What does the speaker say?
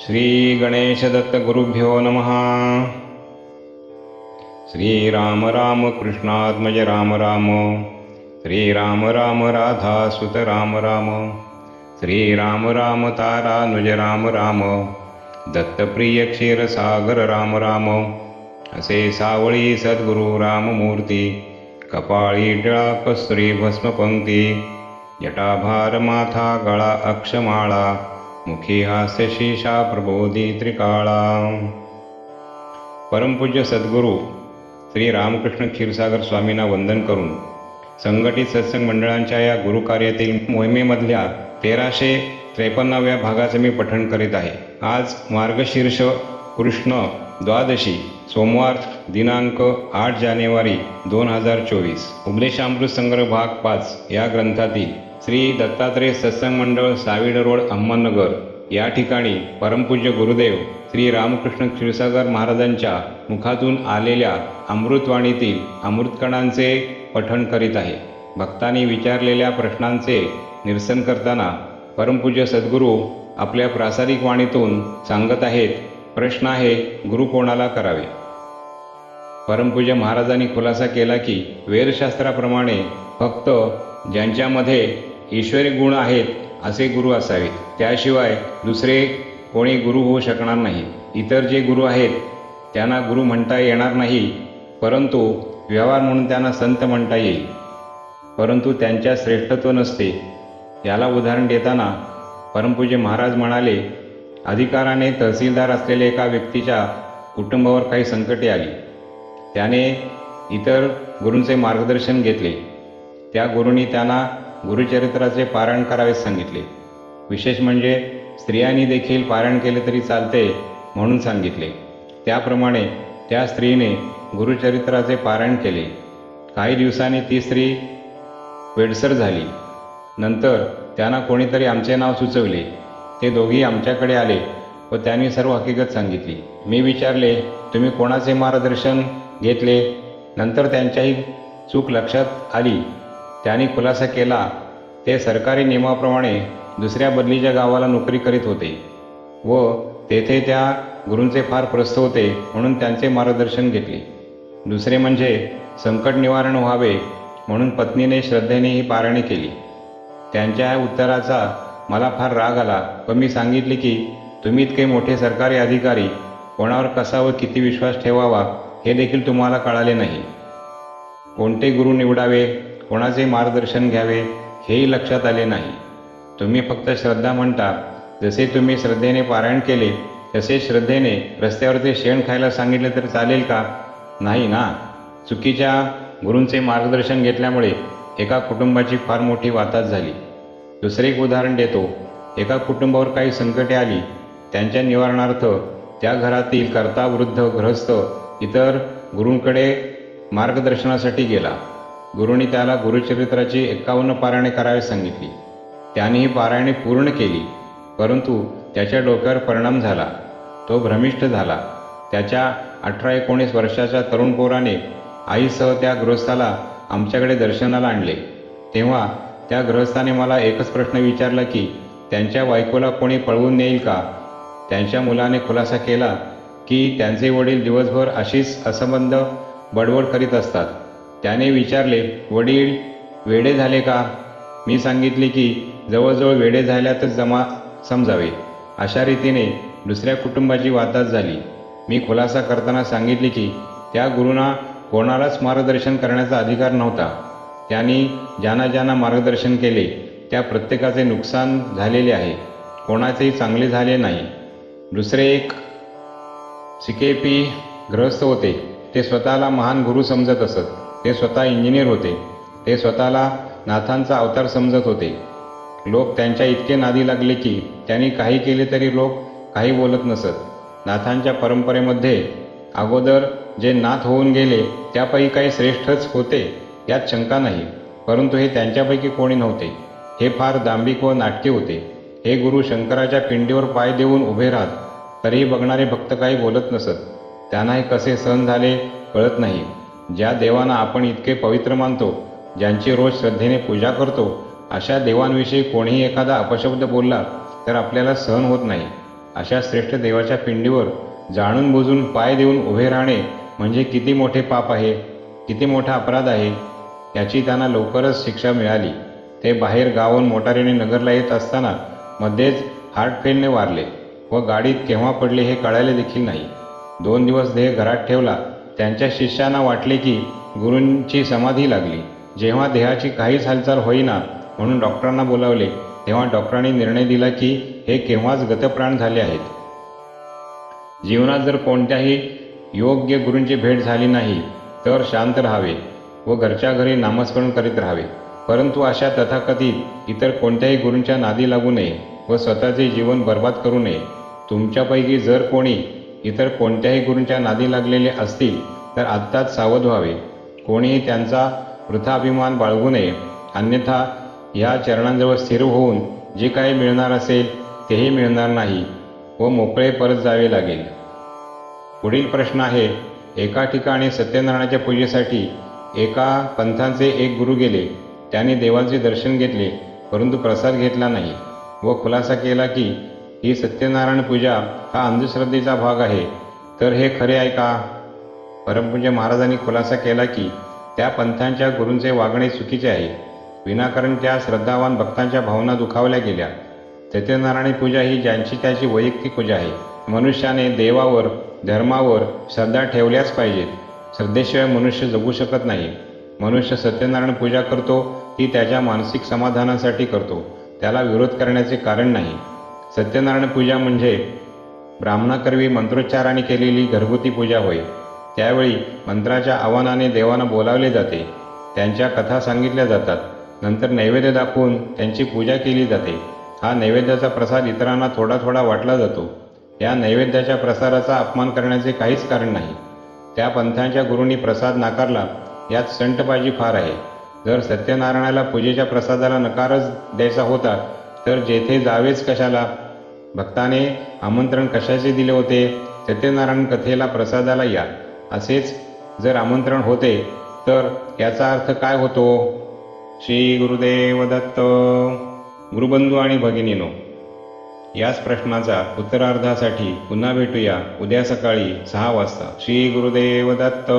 श्रीगणेशदत्तगुरुभ्यो नमः। श्रीराम राम कृष्णात्मज राम राम। श्रीराम राम राधासुत राम राम। श्रीराम राम तारानुज राम राम। दत्तप्रिय क्षीरसागर राम राम। असे सावळी सद्गुरू राममूर्ती। कपाळी टिळा कस्तुरी भस्मपंक्ती। जटाभार माथा गळा अक्षमाळा मुखी हास्य शीशा प्रबोधी त्रिकाळा परमपूज्य सद्गुरू श्री रामकृष्ण क्षीरसागर स्वामींना वंदन करून संघटित सत्संग मंडळांच्या या गुरुकार्यातील मोहिमेमधल्या तेराशे त्रेपन्नाव्या भागाचे मी पठण करीत आहे. आज मार्गशीर्ष कृष्ण द्वादशी सोमवार दिनांक आठ जानेवारी दोन हजार चोवीस. उपदेशामृत संग्रह भाग पाच या ग्रंथातील श्री दत्तात्रय सत्संग मंडळ साविड रोड अहमदनगर. या ठिकाणी परमपूज्य गुरुदेव श्री रामकृष्ण क्षीरसागर महाराजांच्या मुखातून आलेल्या अमृतवाणीतील अमृतकणांचे पठण करीत आहे. भक्तांनी विचारलेल्या प्रश्नांचे निरसन करताना परमपूज्य सद्गुरू आपल्या प्रासादिक वाणीतून सांगत आहेत प्रश्न आहे गुरु कोणाला करावे? परमपूज्य महाराजांनी खुलासा केला की वेदशास्त्राप्रमाणे फक्त ज्यांच्यामध्ये ईश्वरी गुण आहेत असे गुरु असावेत त्याशिवाय दुसरे कोणी गुरु होऊ शकणार नाही. इतर जे गुरु आहेत त्यांना गुरु म्हणता येणार नाही परंतु व्यवहार म्हणून त्यांना संत म्हणता येईल. परंतु त्यांच्या श्रेष्ठत्व नसते. याला उदाहरण देताना परमपूज्य महाराज म्हणाले अधिकाराने तहसीलदार असलेल्या एका व्यक्तीच्या कुटुंबावर काही संकटे आली. त्याने इतर गुरूंचे मार्गदर्शन घेतले. त्या गुरूंनी त्यांना गुरुचरित्राचे पारायण करावे सांगितले. विशेष म्हणजे स्त्रियांनी देखील पारायण केले तरी चालते म्हणून सांगितले. त्याप्रमाणे त्या स्त्रीने गुरुचरित्राचे पारायण केले. काही दिवसांनी ती स्त्री वेडसर झाली. नंतर त्यांना कोणीतरी आमचे नाव सुचवले. ते दोघी आमच्याकडे आले व त्यांनी सर्व हकीकत सांगितली. मी विचारले तुम्ही कोणाचे मार्गदर्शन घेतले? नंतर त्यांच्याही चूक लक्षात आली. त्यांनी खुलासा केला. ते सरकारी नियमाप्रमाणे दुसऱ्या बदलीच्या गावाला नोकरी करीत होते व तेथे त्या गुरूंचे फार प्रस्थ होते म्हणून त्यांचे मार्गदर्शन घेतले. दुसरे म्हणजे संकट निवारण व्हावे म्हणून पत्नीने श्रद्धेने ही पारणे केली. त्यांच्या या उत्तराचा मला फार राग आला व मी सांगितले की तुम्ही इतके मोठे सरकारी अधिकारी कोणावर कसा व किती विश्वास ठेवावा हे देखील तुम्हाला कळाले नाही. कोणते गुरु निवडावे? कोणाचे मार्गदर्शन घ्यावे हेही लक्षात आले नाही. तुम्ही फक्त श्रद्धा म्हणता जसे तुम्ही श्रद्धेने पारायण केले तसे श्रद्धेने रस्त्यावरचे शेण खायला सांगितले तर चालेल का? नाही ना. चुकीच्या गुरूंचे मार्गदर्शन घेतल्यामुळे एका कुटुंबाची फार मोठी वाताच झाली. दुसरे एक उदाहरण देतो. एका कुटुंबावर काही संकटे आली त्यांच्या निवारणार्थ त्या घरातील कर्ता वृद्ध गृहस्थ इतर गुरूंकडे मार्गदर्शनासाठी गेला. गुरुनी त्याला गुरुचरित्राची एकावन्न पारायणे करावी सांगितली. त्याने ही पारायणे पूर्ण केली परंतु त्याच्या डोक्यावर परिणाम झाला. तो भ्रमिष्ठ झाला. त्याच्या अठरा एकोणीस वर्षाच्या तरुण पोराने आईसह त्या गृहस्थाला आमच्याकडे दर्शनाला आणले. तेव्हा त्या गृहस्थाने मला एकच प्रश्न विचारला की त्यांच्या बायकोला कोणी पळवून नेईल का? त्यांच्या मुलाने खुलासा केला की त्यांचे वडील दिवसभर अशीच असंबंध बडबड करीत असतात. त्याने विचारले वडील वेडे झाले का? मी सांगितले की जवळजवळ वेडे झाल्यातच जमा समजावे. अशा रीतीने दुसऱ्या कुटुंबाची वादात झाली. मी खुलासा करताना सांगितले की त्या गुरुंना कोणालाच मार्गदर्शन करण्याचा अधिकार नव्हता. त्यांनी ज्यांना ज्यांना मार्गदर्शन केले त्या प्रत्येकाचे नुकसान झालेले आहे. कोणाचेही चांगले झाले नाही. दुसरे एक सिकेपी ग्रहस्थ होते. ते स्वतःला महान गुरु समजत असत. ते स्वतः इंजिनियर होते. ते स्वतःला नाथांचा अवतार समजत होते. लोक त्यांच्या इतके नादी लागले की त्यांनी काही केले तरी लोक काही बोलत नसत. नाथांच्या परंपरेमध्ये अगोदर जे नाथ होऊन गेले त्यापैकी काही श्रेष्ठच होते यात शंका नाही. परंतु हे त्यांच्यापैकी कोणी नव्हते. हे फार दांभिक व नाटके होते. हे गुरु शंकराच्या पिंडीवर पाय देऊन उभे राहत तरीही बघणारे भक्त काही बोलत नसत. त्यांना हे कसे सहन झाले कळत नाही. ज्या देवांना आपण इतके पवित्र मानतो ज्यांची रोज श्रद्धेने पूजा करतो अशा देवांविषयी कोणीही एखादा अपशब्द बोलला तर आपल्याला सहन होत नाही. अशा श्रेष्ठ देवाच्या पिंडीवर जाणून बुजून पाय देऊन उभे राहणे म्हणजे किती मोठे पाप आहे किती मोठा अपराध आहे याची त्यांना लवकरच शिक्षा मिळाली. ते बाहेर गावाहून मोटारीने नगरला येत असताना मध्येच हार्ट फेलने वारले व गाडीत केव्हा पडले हे कळायला देखील नाही. दोन दिवस देह घरात ठेवला त्यांच्या शिष्यांना वाटले की गुरूंची समाधी लागली. जेव्हा देहाची काहीच हालचाल होईना म्हणून डॉक्टरांना बोलावले. तेव्हा डॉक्टरांनी निर्णय दिला की हे केव्हाच गतप्राण झाले आहेत. जीवनात जर कोणत्याही योग्य गुरूंची भेट झाली नाही तर शांत राहावे व घरच्या घरी नामस्मरण करीत राहावे. परंतु अशा तथाकथित इतर कोणत्याही गुरूंच्या नादी लागू नये व स्वतःचे जीवन बर्बाद करू नये. तुमच्यापैकी जर कोणी इतर कोणत्याही गुरूंच्या नादी लागलेले असतील तर आत्ताच सावध व्हावे. कोणीही त्यांचा वृथाभिमान बाळगू नये. अन्यथा या चरणांजवळ स्थिर होऊन जे काही मिळणार असेल तेही मिळणार नाही व मोकळे परत जावे लागेल. पुढील प्रश्न आहे एका ठिकाणी सत्यनारायणाच्या पूजेसाठी एका पंथांचे एक गुरु गेले. त्याने देवाचे दर्शन घेतले परंतु प्रसाद घेतला नाही व खुलासा केला की ही सत्यनारायण पूजा हा अंधश्रद्धेचा भाग आहे. तर हे खरे आहे का? परमपूज्य महाराजांनी खुलासा केला की त्या पंथांच्या गुरूंचे वागणे चुकीचे आहे. विनाकारण त्या श्रद्धावान भक्तांच्या भावना दुखावल्या गेल्या. सत्यनारायण पूजा ही ज्यांची त्याची वैयक्तिक पूजा आहे. मनुष्याने देवावर धर्मावर श्रद्धा ठेवल्याच पाहिजेत. श्रद्धेशिवाय मनुष्य जगू शकत नाही. मनुष्य सत्यनारायण पूजा करतो ती त्याच्या मानसिक समाधानासाठी करतो. त्याला विरोध करण्याचे कारण नाही. सत्यनारायण पूजा म्हणजे ब्राह्मणाकरवी मंत्रोच्चाराने केलेली घरगुती पूजा होय. त्यावेळी मंत्राच्या आव्हानाने देवांना बोलावले जाते. त्यांच्या कथा सांगितल्या जातात. नंतर नैवेद्य दाखवून त्यांची पूजा केली जाते. हा नैवेद्याचा प्रसाद इतरांना थोडा थोडा वाटला जातो. या नैवेद्याच्या प्रसाराचा अपमान करण्याचे काहीच कारण नाही. त्या पंथांच्या गुरूंनी प्रसाद नाकारला. यात संटबाजी फार आहे. जर सत्यनारायणाला पूजेच्या प्रसादाला नकारच द्यायचा होता तर जेथे जावेच कशाला? भक्ताने आमंत्रण कशाचे दिले होते? सत्यनारायण कथेला प्रसादाला या. असेच जर आमंत्रण होते तर याचा अर्थ काय होतो? श्री गुरुदेव दत्त गुरुबंधू आणि भगिनीनो याच प्रश्नाचा उत्तरार्धासाठी पुन्हा भेटूया उद्या सकाळी सहा वाजता. श्री गुरुदेव दत्त.